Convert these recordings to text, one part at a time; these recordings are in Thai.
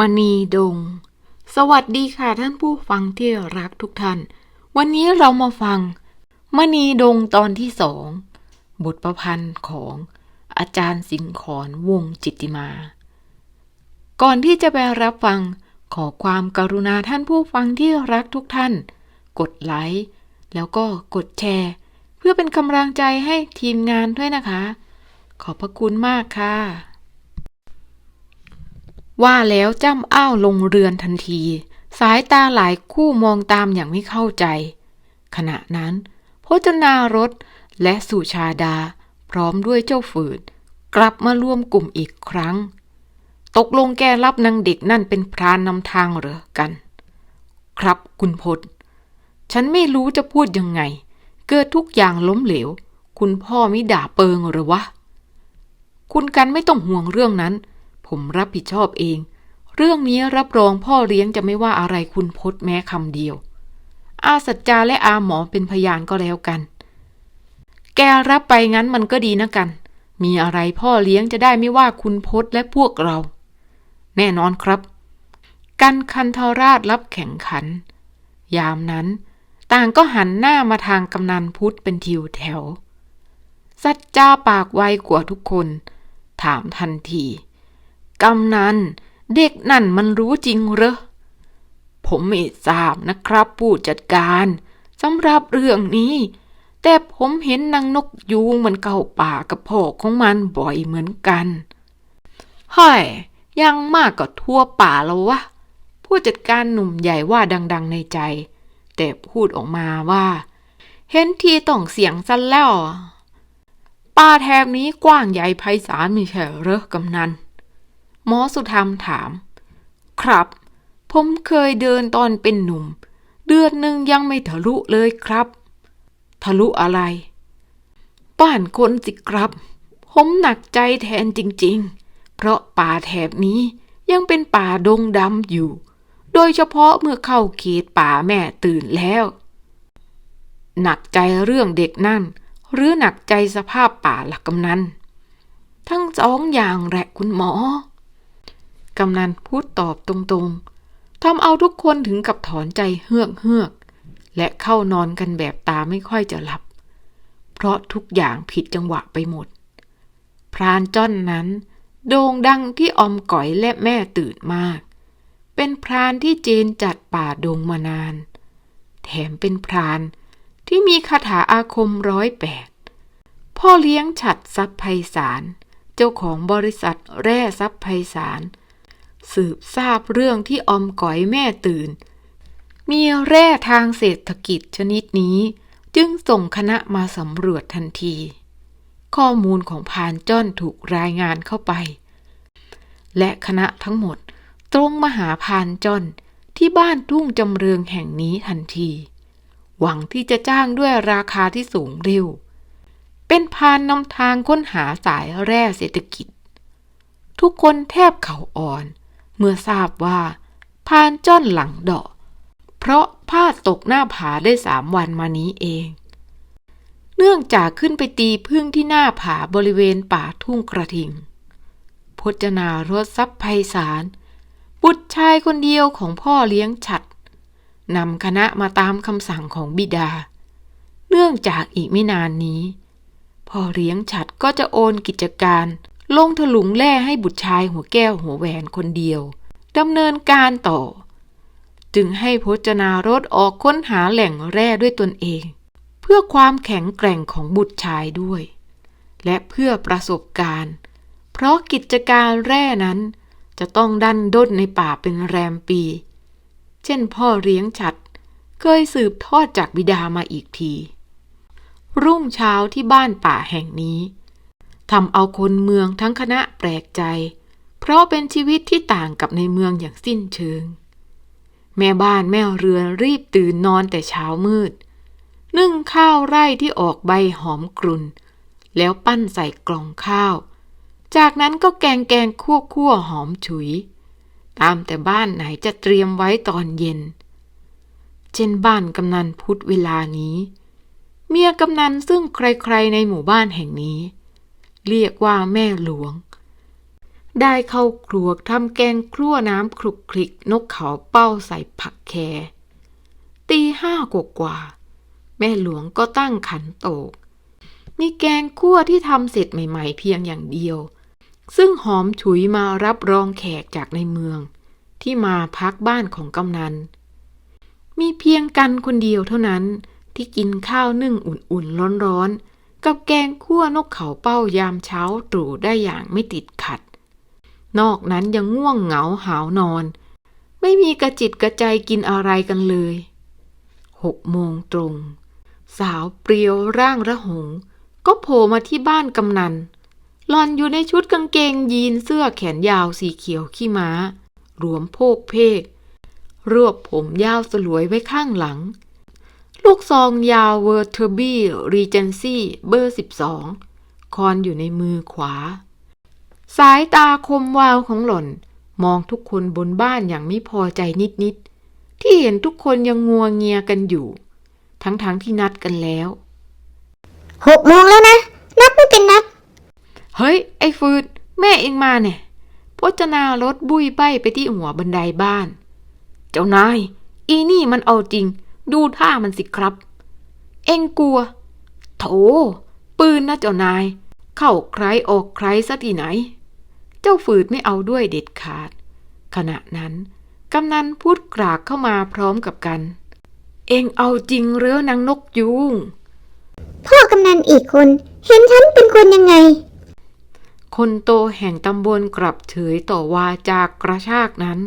มณีดง สวัสดีค่ะท่านผู้ฟังที่รักทุกท่าน วันนี้เรามาฟัง มณีดงตอนที่สอง บทประพันธ์ของอาจารย์สิงขรวงจิตติมา ก่อนที่จะไปรับฟังขอความกรุณาท่านผู้ฟังที่รักทุกท่าน กดไลค์แล้วก็กดแชร์ เพื่อเป็นกำลังใจให้ทีมงานด้วยนะคะ ขอบพระคุณมากค่ะ ว่าแล้วจ้ำอ้าวลงเรือนทันที สายตาหลายคู่มองตามอย่างไม่เข้าใจ ขณะนั้นพจนารถและสุชาดา พร้อมด้วยเจ้าฝืดกลับมาร่วมกลุ่มอีกครั้ง ตกลงแกรับนางเด็กนั่นเป็นพรานนำทางเหรอกัน ครับคุณพศฉันไม่รู้จะพูดยังไง เกิดทุกอย่างล้มเหลว คุณพ่อมิด่าเปิงหรือวะ คุณกันไม่ต้องห่วงเรื่องนั้น ผมรับผิดชอบเอง เรื่องนี้รับรองพ่อเลี้ยงจะไม่ว่าอะไรคุณพศแม้คำเดียว อาสัจจาและอาหมอเป็นพยานก็แล้วกัน แกรับไปงั้นมันก็ดีนะกัน มีอะไรพ่อเลี้ยงจะได้ไม่ว่าคุณพศและพวกเรา แน่นอนครับ กันคันธราชรับแข่งขัน ยามนั้นต่างก็หันหน้ามาทางกำนันพุทธเป็นทิวแถว สัจจาปากไวกว่าทุกคน ถามทันที กำนัน เด็กนั่นมันรู้จริงเหรอ ผมไม่ทราบนะครับผู้จัดการสำหรับเรื่องนี้ แต่ผมเห็นนางนกยูงมันเก่าป่ากับพ่อของมันบ่อยเหมือนกันเฮ้ยยังมากก็ทั่วป่าแล้ววะ ผู้จัดการหนุ่มใหญ่ว่าดัง ๆในใจ แต่พูดออกมาว่า เห็นทีต้องเสียงสั้นแล้วป่าแถบนี้กว้างใหญ่ไพศาลมีใช่เรอกำนัน หมอสุธรรมถาม ครับ ผมเคยเดินตอนเป็นหนุ่ม เดือนหนึ่งยังไม่ทะลุเลยครับ ทะลุอะไร บ้านคนสิครับ ผมหนักใจแทนจริง ๆ เพราะป่าแถบนี้ยังเป็นป่าดงดำอยู่ โดยเฉพาะเมื่อเข้าเขตป่าแม่ตื่นแล้ว หนักใจเรื่องเด็กนั่น หรือหนักใจสภาพป่าหลักกำนันทั้งสองอย่างแหละคุณหมอ กำนันพูดตอบตรงๆ ทำเอาทุกคนถึงกับถอนใจเฮือกเฮือก และเข้านอนกันแบบตาไม่ค่อยจะหลับ เพราะทุกอย่างผิดจังหวะไปหมด พรานจ้อนนั้นโด่งดังที่ออมก๋อยและแม่ตื่นมาก เป็นพรานที่เจนจัดป่าดงมานาน แถมเป็นพรานที่มีคาถาอาคมร้อยแปด พ่อเลี้ยงฉัดทรัพย์ไพศาล เจ้าของบริษัทแร่ทรัพย์ไพศาล สืบทราบเรื่องที่อมก๋อยแม่ตื่น มีแร่ทางเศรษฐกิจชนิดนี้ จึงส่งคณะมาสำรวจทันที ข้อมูลของพานจ้อนถูกรายงานเข้าไป และคณะทั้งหมดตรงมาหาพานจ้อนที่บ้านทุ่งจำเรืองแห่งนี้ทันที หวังที่จะจ้างด้วยราคาที่สูงเร็ว เป็นพานนำทางค้นหาสายแร่เศรษฐกิจ ทุกคนแทบเข่าอ่อน เมื่อทราบว่าพานจ้อนหลังเดาะ เพราะพลาดตกหน้าผาได้สามวันมานี้เอง เนื่องจากขึ้นไปตีพึ่งที่หน้าผาบริเวณป่าทุ่งกระทิง พจนารสทรัพย์ไพศาลบุตรชายคนเดียวของพ่อเลี้ยงฉัดนำคณะมาตามคำสั่งของบิดา เนื่องจากอีกไม่นานนี้ พ่อเลี้ยงฉัดก็จะโอนกิจการ ลงถลุงแร่ให้บุตรชายหัวแก้วหัวแหวนคนเดียวดำเนินการต่อ จึงให้พจนารถออกค้นหาแหล่งแร่ด้วยตนเอง เพื่อความแข็งแกร่งของบุตรชายด้วย และเพื่อประสบการณ์ เพราะกิจการแร่นั้น จะต้องดันด้นในป่าเป็นแรมปี เช่นพ่อเลี้ยงฉัด เคยสืบทอดจากบิดามาอีกที รุ่งเช้าที่บ้านป่าแห่งนี้ ทำเอาคนเมืองทั้งคณะแปลกใจ เพราะเป็นชีวิตที่ต่างกับในเมืองอย่างสิ้นเชิง แม่บ้านแม่เรือนรีบตื่นนอนแต่เช้ามืด นึ่งข้าวไร่ที่ออกใบหอมกรุ่น แล้วปั้นใส่กล่องข้าว จากนั้นก็แกงแกงคั่วคั่วหอมฉุย ตามแต่บ้านไหนจะเตรียมไว้ตอนเย็น เช่นบ้านกำนันพุทธเวลานี้ เมียกำนันซึ่งใครๆในหมู่บ้านแห่งนี้ เรียกว่าแม่หลวง ได้เข้าครัวทำแกงครั่วน้ำคลุกคลิกนกเขาเป้าใส่ผักแคตีห้ากกว่า แม่หลวงก็ตั้งขันโตก มีแกงคั่วที่ทำเสร็จใหม่ๆเพียงอย่างเดียว ซึ่งหอมฉุยมารับรองแขกจากในเมือง ที่มาพักบ้านของกำนัน มีเพียงกันคนเดียวเท่านั้นที่กินข้าวนึ่งอุ่นๆร้อนๆ กับแกงคั่วนกเขาเป้ายามเช้าตรู่ได้อย่างไม่ติดขัด นอกนั้นยังง่วงเหงาหาวนอน ไม่มีกระจิตกระใจกินอะไรกันเลยหกโมงตรง สาวเปรียวร่างระหง ก็โผล่มาที่บ้านกำนันหลอนอยู่ในชุดกางเกงยีนเสื้อแขนยาวสีเขียวขี้ม้า รวมโพกเพก รวบผมยาวสลวยไว้ข้างหลัง ลูกซองยาวเวอร์เทอร์บี้รีเจนซี่เบอร์ 12 คอนอยู่ในมือขวา สายตาคมวาวของหล่อนมองทุกคนบนบ้านอย่างไม่พอใจนิดๆ ที่เห็นทุกคนยังงัวเงียกันอยู่ ทั้งๆทที่นัดกันแล้ว หกโมงแล้วนะ นับไม่เป็นนับ เฮ้ย ไอ้ฟืด แม่เองมาเนี่ยพจนารถบุยใบไปที่หัวบันไดบ้าน เจ้านาย อีนี่มันเอาจริง ดูท่ามันสิครับ เอ็งกลัว โถ ปืนนะเจ้านาย เข้าใครออกใครซะที่ไหน เจ้าฝืดไม่เอาด้วยเด็ดขาด ขณะนั้นกำนันพูดกรากเข้ามาพร้อมกับกัน เอ็งเอาจริงเรือนางนกยุงพ่อกำนันอีกคนเห็นฉันเป็นคนยังไง คนโตแห่งตำบลกลับเฉยต่อวาจากกระชากนั้น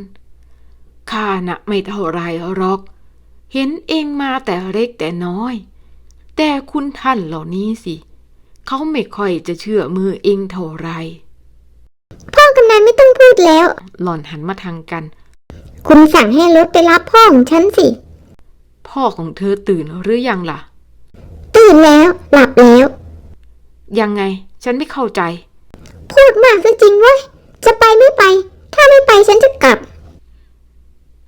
ข้าน่ะไม่เท่าไรหรอก เห็นเองมาแต่เล็กแต่น้อย แต่คุณท่านเหล่านี้สิ เขาไม่ค่อยจะเชื่อมือเองเท่าไร พ่อกำนันไม่ต้องพูดแล้ว หล่อนหันมาทางกัน คุณสั่งให้รถไปรับพ่อของฉันสิ พ่อของเธอตื่นหรือยังล่ะ ตื่นแล้ว หลับแล้ว ยังไง ฉันไม่เข้าใจ พูดมากซะจริงเว้ยจะไปไม่ไป ถ้าไม่ไปฉันจะกลับ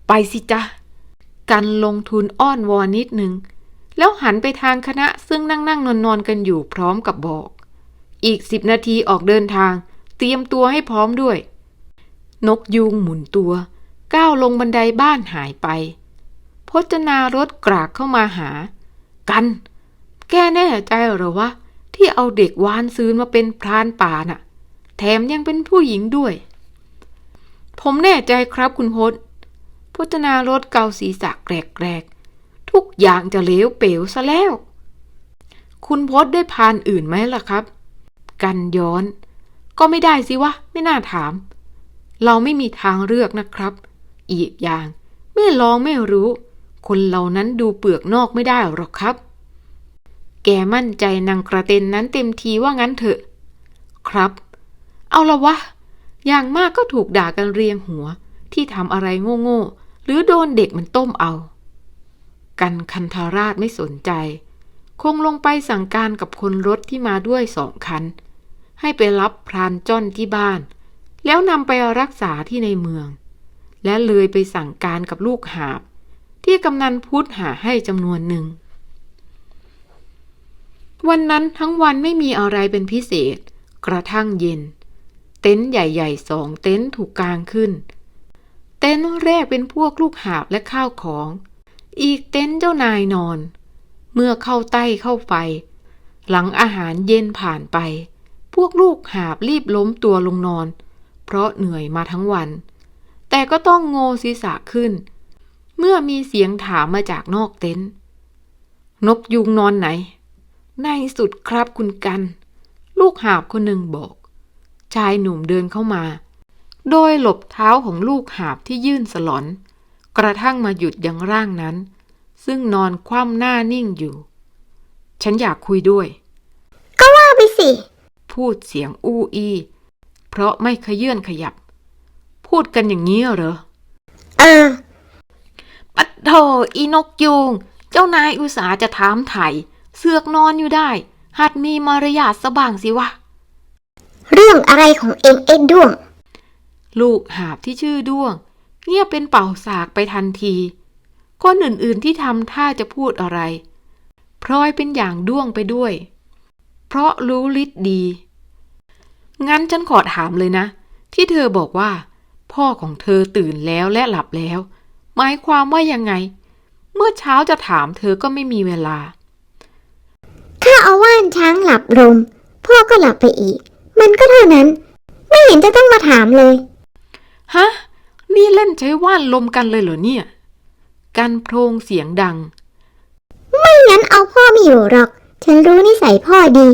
ไปสิจ๊ะ กันลงทุนอ้อนวอนนิดหนึ่ง แล้วหันไปทางคณะซึ่งนั่งนั่งนอนนอนกันอยู่พร้อมกับบอก อีกสิบนาทีออกเดินทาง เตรียมตัวให้พร้อมด้วย นกยูงหมุนตัว ก้าวลงบันไดบ้านหายไป พจนารถกรากเข้ามาหา กัน แกแน่ใจเหรอวะ ที่เอาเด็กวานซื้อมาเป็นพรานป่าน่ะ แถมยังเป็นผู้หญิงด้วย ผมแน่ใจครับคุณพศ พจนารถเกาศีรษะแกรกๆ ทุกอย่างจะเลวเป๋วซะแล้ว คุณพศได้พานอื่นไหมล่ะครับ กันย้อน ก็ไม่ได้สิวะ ไม่น่าถาม เราไม่มีทางเลือกนะครับ อีกอย่าง ไม่ลองไม่รู้ คนเหล่านั้นดูเปลือกนอกไม่ได้หรอกครับ แกมั่นใจนางกระเต็นนั้นเต็มทีว่างั้นเถอะ ครับ เอาละวะ อย่างมากก็ถูกด่ากันเรียงหัวที่ทำอะไรโง่ๆ หรือโดนเด็กมันต้มเอา กันคันธาราชไม่สนใจ คงลงไปสั่งการกับคนรถที่มาด้วยสองคัน ให้ไปรับพรานจ้อนที่บ้าน แล้วนำไปรักษาที่ในเมือง และเลยไปสั่งการกับลูกหาบ ที่กำนันพุทธหาให้จำนวนหนึ่ง วันนั้นทั้งวันไม่มีอะไรเป็นพิเศษ กระทั่งเย็น เต็นท์ใหญ่ๆสองเต็นท์ถูกกางขึ้น เต็นท์แรกเป็นพวกลูกหาบและข้าวของ อีกเต็นท์เจ้านายนอน เมื่อเข้าใต้เข้าไฟหลังอาหารเย็นผ่านไป พวกลูกหาบรีบล้มตัวลงนอน เพราะเหนื่อยมาทั้งวัน แต่ก็ต้องโงศีรษะขึ้น เมื่อมีเสียงถามมาจากนอกเต็นท์นกยุงนอนไหน ในสุดครับคุณกัน ลูกหาบคนหนึ่งบอก ชายหนุ่มเดินเข้ามา โดยหลบเท้าของลูกหาบที่ยื่นสลอน กระทั่งมาหยุดยังร่างนั้น ซึ่งนอนคว่ำหน้านิ่งอยู่ ฉันอยากคุยด้วย ก็ว่าไปสิ พูดเสียงอู้อี้เพราะไม่ขยื่นขยับ พูดกันอย่างนี้เหรอ เออ ปัดโถอีนกยูง เจ้านายอุตสาห์จะถามไถ่เสือกนอนอยู่ได้ หัดมีมารยาทสบ้างสิวะ เรื่องอะไรของเองเอ็ดด้วง ลูกหาบที่ชื่อด้วง เงียบเป็นเป่าสากไปทันที คนอื่นๆที่ทำท่าจะพูดอะไร พลอยเป็นอย่างด้วงไปด้วย เพราะรู้ฤทธิ์ดี งั้นฉันขอถามเลยนะ ที่เธอบอกว่า พ่อของเธอตื่นแล้วและหลับแล้ว หมายความว่ายังไง เมื่อเช้าจะถามเธอก็ไม่มีเวลา ถ้าเอาว่านช้างหลับลมพ่อก็หลับไปอีก มันก็เท่านั้น ไม่เห็นจะต้องมาถามเลย ฮะ นี่เล่นใช้ว่านลมกันเลยเหรอเนี่ย กันโพรงเสียงดัง ไม่งั้นเอาพ่อไม่อยู่หรอก ฉันรู้นิสัยพ่อดี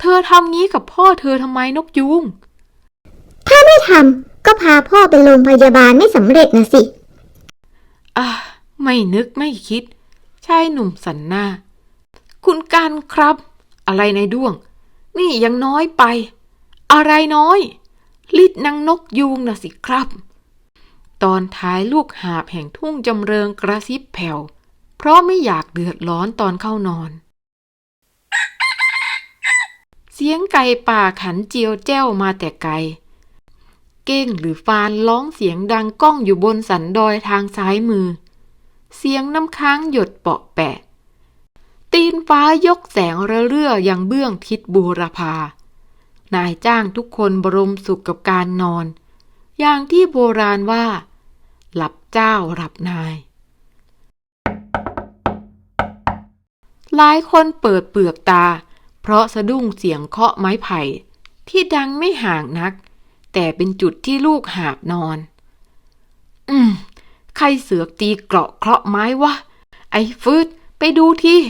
เธอทำงี้กับพ่อเธอทำไมนกยุง ถ้าไม่ทำก็พาพ่อไปโรงพยาบาลไม่สำเร็จนะสิ อะ ไม่นึกไม่คิด ชายหนุ่มสันหน้า คุณกันครับ อะไรในด้วง นี่ยังน้อยไป อะไรน้อย ลิดนางนกยูงนะสิครับ ตอนท้ายลูกหาบแห่งทุ่งจำเริงกระซิบแผ่ว เพราะไม่อยากเดือดร้อนตอนเข้านอน เสียงไก่ป่าขันเจียวแจ้วมาแต่ไกล เก้งหรือฟานร้องเสียงดังก้องอยู่บนสันดอยทางซ้ายมือ เสียงน้ำค้างหยดเปาะแปะ ตีนฟ้ายกแสงระเรื่อยังเบื้องทิศบูรพา นายจ้างทุกคนบรมสุขกับการนอน อย่างที่โบราณว่า หลับเจ้าหลับนาย หลายคนเปิดเปลือกตา เพราะสะดุ้งเสียงเคาะไม้ไผ่ ที่ดังไม่ห่างนัก แต่เป็นจุดที่ลูกหาบนอน อืม ใครเสือกตีเกราะเคราะไม้วะ ไอ้ฟืดไปดูที่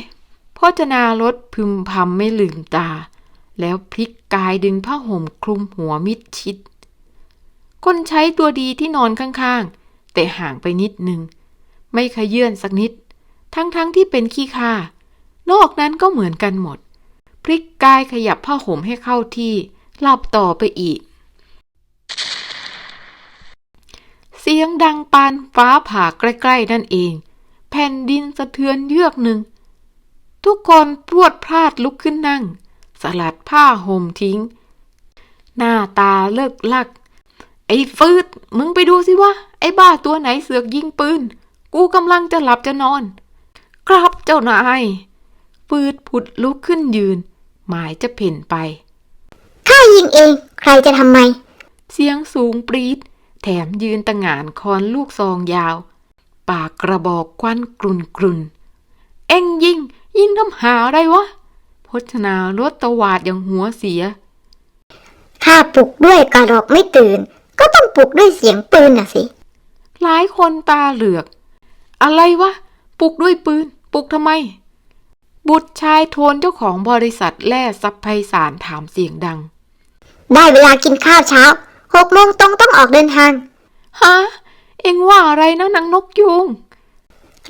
พจนารถพึมพำไม่ลืมตา แล้วพลิกกายดึงผ้าห่มคลุมหัวมิดชิด คนใช้ตัวดีที่นอนข้างๆ แต่ห่างไปนิดนึง ไม่ขยื่นสักนิด ทั้งๆทที่เป็นขี้ข้านอกนั้นก็เหมือนกันหมด พลิกกายขยับผ้าห่มให้เข้าที่หลับต่อไปอีก เสียงดังปานฟ้าผ่าใกล้ๆนั่นเอง แผ่นดินสะเทือนเยือกหนึ่ง ทุกคนพรวดพลาดลุกขึ้นนั่ง สลัดผ้าห่มทิ้ง หน้าตาเลิกลัก ไอ้ฟืด มึงไปดูสิวะ ไอ้บ้าตัวไหนเสือกยิงปืน กูกำลังจะหลับจะนอน ครับเจ้านายฟืดผุดลุกขึ้นยืน หมายจะเพ่นไป ข้ายิงเอง ใครจะทำไม เสียงสูงปรีด แถมยืนตะหงานคอนลูกซองยาว ปากกระบอกควันกรุนกรุนเอ็งยิง ยิงทำหาอะไรวะ พจนารถตวาดอย่างหัวเสียข้าปลุกด้วยกระรอกไม่ตื่น ก็ต้องปลุกด้วยเสียงปืนน่ะสิ หลายคนตาเหลือก อะไรวะ ปลุกด้วยปืน ปลุกทำไม บุตรชายโทนเจ้าของบริษัทแร่ซับไพศาลถามเสียงดัง ได้เวลากินข้าวเช้าหกโมงตรงต้องออกเดินทาง ฮะ เอ็งว่าอะไรนะนางนกยุง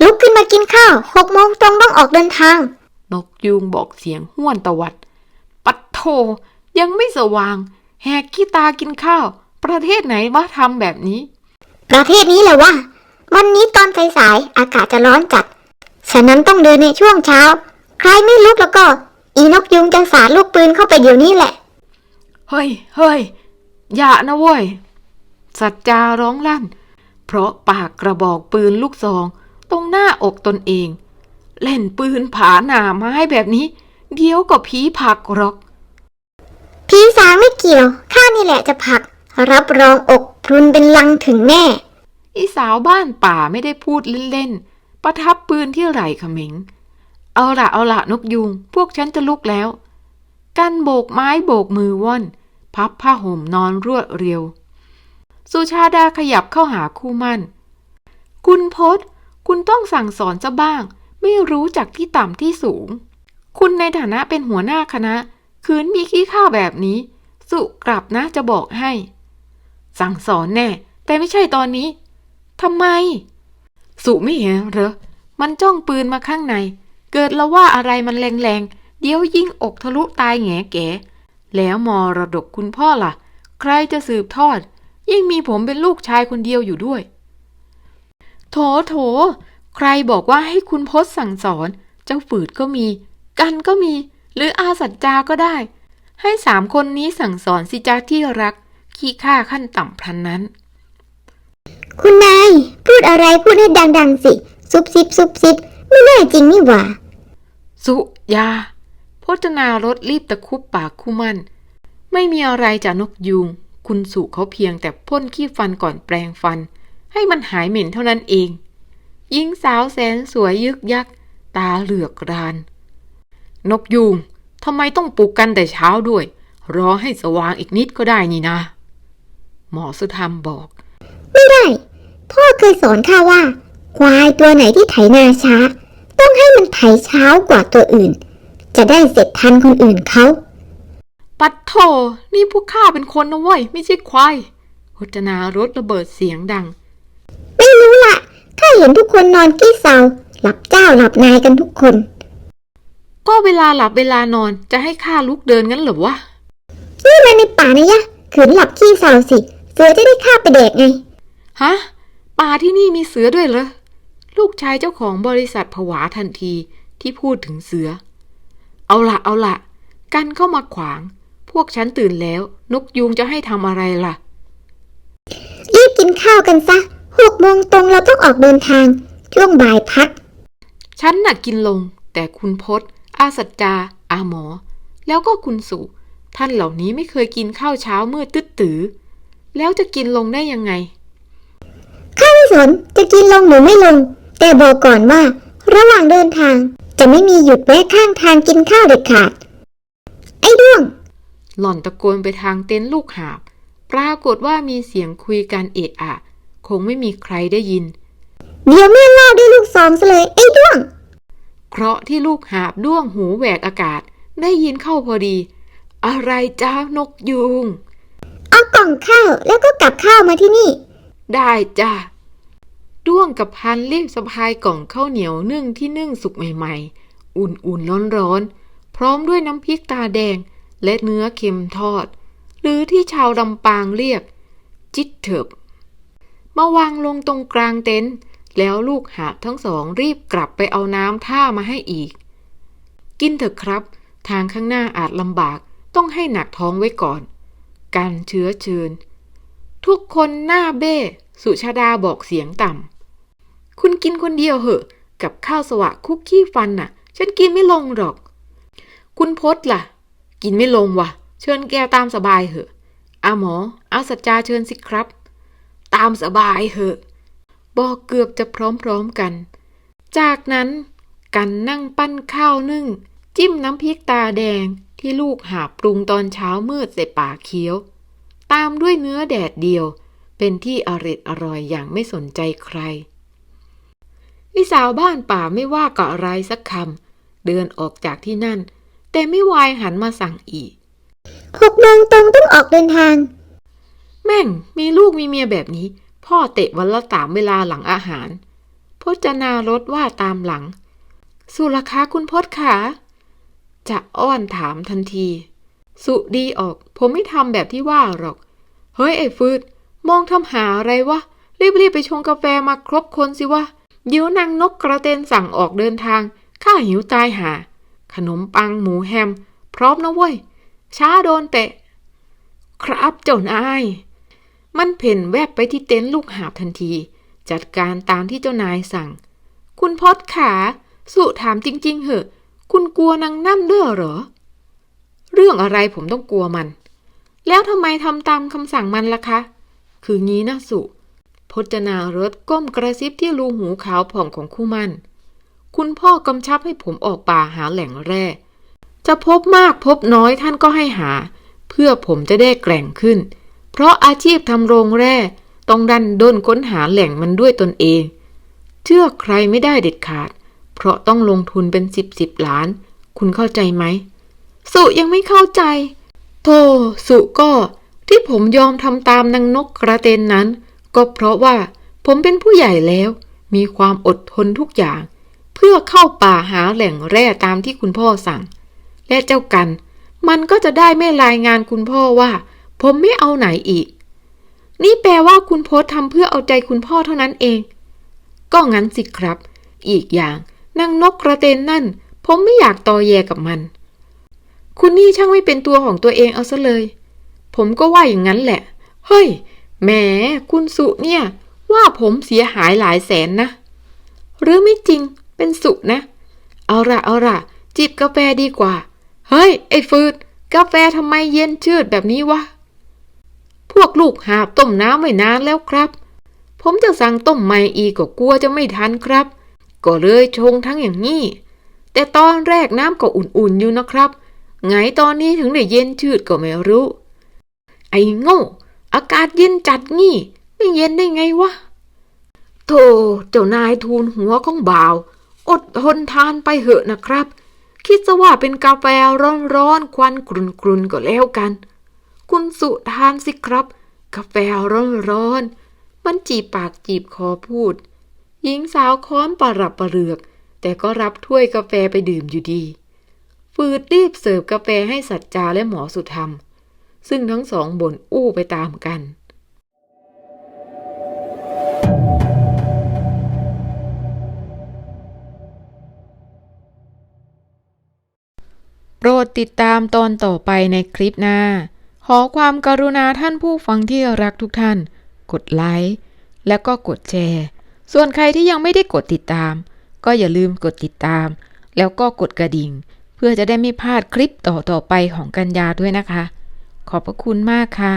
ลุกขึ้นมากินข้าวหกโมงตรงต้องออกเดินทาง นกยูงบอกเสียงห้วนตวัด ปัดโทยังไม่สว่าง แหกขี้ตากินข้าว ประเทศไหนวะทำแบบนี้ ประเทศนี้แหละว่า วันนี้ตอนสายๆอากาศจะร้อนจัด ฉะนั้นต้องเดินในช่วงเช้า ใครไม่ลุกแล้วก็ อีนกยุงจะสาดลูกปืนเข้าไปเดี๋ยวนี้แหละ เฮ้ยเฮ้ยอย่านะเว้ย สัจจาร้องลั่น เพราะปากกระบอกปืนลูกซอง ตรงหน้าอกตนเอง เล่นปืนผาหนาไม้แบบนี้ เดี๋ยวก็ผีผักหรอก พี่สางไม่เกี่ยว ข้านี่แหละจะผลัก รับรองอกพรุนเป็นลังถึงแน่ อีสาวบ้านป่าไม่ได้พูดเล่นๆ ประทับปืนที่ไหล่เขมิง เอาละเอาละนกยุง พวกฉันจะลุกแล้ว กันโบกไม้โบกมือว่อน พับผ้าห่มนอนรวดเร็ว สุชาดาขยับเข้าหาคู่มั่น คุณพศคุณต้องสั่งสอนซะบ้าง ไม่รู้จักที่ต่ำที่สูง คุณในฐานะเป็นหัวหน้าคณะ คืนมีขี้ข้าแบบนี้ สุกลับนะจะบอกให้ สั่งสอนแน่ แต่ไม่ใช่ตอนนี้ทำไม สุไม่เห็นเหรอ มันจ้องปืนมาข้างใน เกิดละว่าอะไรมันแรงๆ เดี๋ยวยิงอกทะลุตายแงแกแล้วมรดกคุณพ่อล่ะ ใครจะสืบทอด ยิ่งมีผมเป็นลูกชายคนเดียวอยู่ด้วย โถโถ ใครบอกว่าให้คุณพศสั่งสอน เจ้าฝืดก็มี กันก็มี หรืออาสัจจาก็ได้ ให้สามคนนี้สั่งสอนสิจ้าที่รัก ขี้ข้าขั้นต่ำพลันนั้น คุณนาย พูดอะไรพูดให้ดัง ๆ สิ ซุบซิบซุบซิบไม่แน่จริงนี่หว่า สุยาพจนารถรีบตะคุบปากคู่มัน ไม่มีอะไรจากนกยูง คุณสุเขาเพียงแต่พ่นขี้ฟันก่อนแปรงฟัน ให้มันหายเหม็นเท่านั้นเอง หญิงสาวแสนสวยยึกยัก ตาเหลือกราน นกยูงทำไมต้องปลุกกันแต่เช้าด้วย รอให้สว่างอีกนิดก็ได้นี่นะ หมอสุธรรมบอก ไม่ได้ พ่อเคยสอนข้าว่า ควายตัวไหนที่ไถนาช้า ต้องให้มันไถเช้ากว่าตัวอื่น จะได้เสร็จทันคนอื่นเขา ปัดโถนี่พวกข้าเป็นคนนะเว้ย ไม่ใช่ควายพจนารถระเบิดเสียงดัง ไม่รู้ละ ข้าเห็นทุกคนนอนกี้เซาหลับเจ้าหลับนายกันทุกคน ก็เวลาหลับเวลานอนจะให้ข้าลุกเดินงั้นเหรอวะนี่มาในป่านะยะขืนหลับขี้เซาสิ เสือจะได้ฆ่าไปแดกไง ฮะ ป่าที่นี่มีเสือด้วยเหรอ ลูกชายเจ้าของบริษัทผวาทันทีที่พูดถึงเสือ เอาละเอาละกันเข้ามาขวาง พวกฉันตื่นแล้ว นกยูงจะให้ทำอะไรล่ะ รีบกินข้าวกันซะ หกโมงตรงเราต้องออกเดินทาง ช่วงบ่ายพัก ฉันน่ะกินลง แต่คุณพศอาสัจจา อาหมอ แล้วก็คุณสุ ท่านเหล่านี้ไม่เคยกินข้าวเช้ามืดตึ๊ดตือ แล้วจะกินลงได้ยังไง ข้าไม่สนจะกินลงหรือไม่ลง แต่บอกก่อนว่า ระหว่างเดินทางจะไม่มีหยุดแวะข้างทางกินข้าวเด็ดขาด ไอ้ด้วง หล่อนตะโกนไปทางเต็นท์ลูกหาบ ปรากฏว่ามีเสียงคุยกันเอะอะ คงไม่มีใครได้ยิน เดี๋ยวแม่ล่อด้วยลูกซองซะเลยไอ้ด้วง เคราะห์ที่ลูกหาบด้วงหูแหวกอากาศ ได้ยินเข้าพอดี อะไรจ้านกยูง เอากล่องข้าวแล้วก็กลับข้าวมาที่นี่ ได้จ้าด้วงกับพันรีบสะพายกล่องข้าวเหนียวนึ่งที่นึ่งสุกใหม่ๆ อุ่นๆร้อนๆ พร้อมด้วยน้ำพริกตาแดงและเนื้อเค็มทอด หรือที่ชาวลำปางเรียก จิตเถิบ มาวางลงตรงกลางเต็นท์แล้วลูกหาบทั้งสองรีบกลับไปเอาน้ำท่ามาให้อีก กินเถอะครับ ทางข้างหน้าอาจลำบากต้องให้หนักท้องไว้ก่อน การเชื้อเชิญ ทุกคนหน้าเบ้ สุชาดาบอกเสียงต่ำ คุณกินคนเดียวเหอะ กับข้าวสวะคุกกี้ฟันน่ะ ฉันกินไม่ลงหรอก คุณพศล่ะ กินไม่ลงว่ะ เชิญแกตามสบายเหอะอาหมอ เอาสัจจาเชิญสิครับ ตามสบายเหอะ บอกเกือบจะพร้อมๆกัน จากนั้นกันนั่งปั้นข้าวนึ่ง จิ้มน้ำพริกตาแดงที่ลูกหาปรุงตอนเช้ามืดใส่ปากเคี้ยว ตามด้วยเนื้อแดดเดียว เป็นที่อร็ดอร่อยอย่างไม่สนใจใครวิสาวบ้านป่าไม่ว่ากับอะไรสักคำเดินออกจากที่นั่น แต่ไม่วายหันมาสั่งอีกหกโมงตรงต้องออกเดินทาง แม่งมีลูกมีเมียแบบนี้ พ่อเตะวันละสามเวลาหลังอาหาร พจนารถว่าตามหลัง สุรคาคุณพศขาจะอ้อนถามทันที สุดีออก ผมไม่ทำแบบที่ว่าหรอก เฮ้ยไอ้ฟืด มองทำหาอะไรวะ รีบๆไปชงกาแฟมาครบคนสิวะเดี๋ยวนางนกกระเตนสั่งออกเดินทาง ข้าหิวตายหา ขนมปังหมูแฮม พร้อมนะเว้ย ช้าโดนเตะ ครับเจ้านาย มันเพ่นแวบไปที่เต็นท์ลูกหาบทันที จัดการตามที่เจ้านายสั่ง คุณพศขาสุถามจริง ๆ เหอะ คุณกลัวนางนั่นด้วยเหรอ เรื่องอะไรผมต้องกลัวมัน แล้วทำไมทำตามคำสั่งมันล่ะคะ คืองี้นะสุ พจนารถก้มกระซิบที่รูหูขาวผ่องของคู่มัน คุณพ่อกำชับให้ผมออกป่าหาแหล่งแร่จะพบมากพบน้อยท่านก็ให้หา เพื่อผมจะได้แกร่งขึ้น เพราะอาชีพทำโรงแร่ต้องดันด้นค้นหาแหล่งมันด้วยตนเอง เชื่อใครไม่ได้เด็ดขาด เพราะต้องลงทุนเป็นสิบสิบล้าน คุณเข้าใจไหม สุยังไม่เข้าใจโธ่สุก็ที่ผมยอมทำตามนางนกกระเตนนั้น ก็เพราะว่าผมเป็นผู้ใหญ่แล้ว มีความอดทนทุกอย่าง เพื่อเข้าป่าหาแหล่งแร่ตามที่คุณพ่อสั่ง และเจ้ากัน มันก็จะได้ไม่รายงานคุณพ่อว่า ผมไม่เอาไหนอีก นี่แปลว่าคุณโพสทำเพื่อเอาใจคุณพ่อเท่านั้นเอง ก็งั้นสิครับ อีกอย่างนางนกกระเตนนั่น ผมไม่อยากตอแยกับมัน คุณนี่ช่างไม่เป็นตัวของตัวเองเอาซะเลย ผมก็ว่าอย่างนั้นแหละ เฮ้ย แหม คุณสุเนี่ย ว่าผมเสียหายหลายแสนนะ หรือไม่จริง เป็นสุนะ เอาละเอาละจิบกาแฟดีกว่า เฮ้ย ไอ้ฟืด กาแฟทำไมเย็นชืดแบบนี้วะ วกลูกหาบต้มน้ำไม่นานแล้วครับ ผมจะสั่งต้มใหม่อีกก็กลัวจะไม่ทันครับ ก็เลยชงทั้งอย่างนี้ แต่ตอนแรกน้ำก็อุ่นๆอยู่นะครับไงตอนนี้ถึงได้เย็นชืดก็ไม่รู้ ไอ้โง่ อากาศเย็นจัดงี้ ไม่เย็นได้ไงวะโธ่เจ้านายทูลหัวของบ่าว อดทนทานไปเหอะนะครับ คิดซะว่าเป็นกาแฟร้อนๆควันกรุ่นๆก็แล้วกัน คุณสุทานสิครับ กาแฟร้อนๆมันจีบปากจีบคอพูด หญิงสาวค้อนประรับประเรือก แต่ก็รับถ้วยกาแฟไปดื่มอยู่ดีฟืดรีบเสิร์ฟกาแฟให้สัจจาและหมอสุธรรม ซึ่งทั้งสองบ่นอู้ไปตามกันโปรดติดตามตอนต่อไปในคลิปหน้า ขอความกรุณาท่านผู้ฟังที่รักทุกท่าน กดไลค์และก็กดแชร์ ส่วนใครที่ยังไม่ได้กดติดตาม ก็อย่าลืมกดติดตาม แล้วก็กดกระดิ่ง เพื่อจะได้ไม่พลาดคลิปต่อๆไปของกัญญาด้วยนะคะ ขอบพระคุณมากค่ะ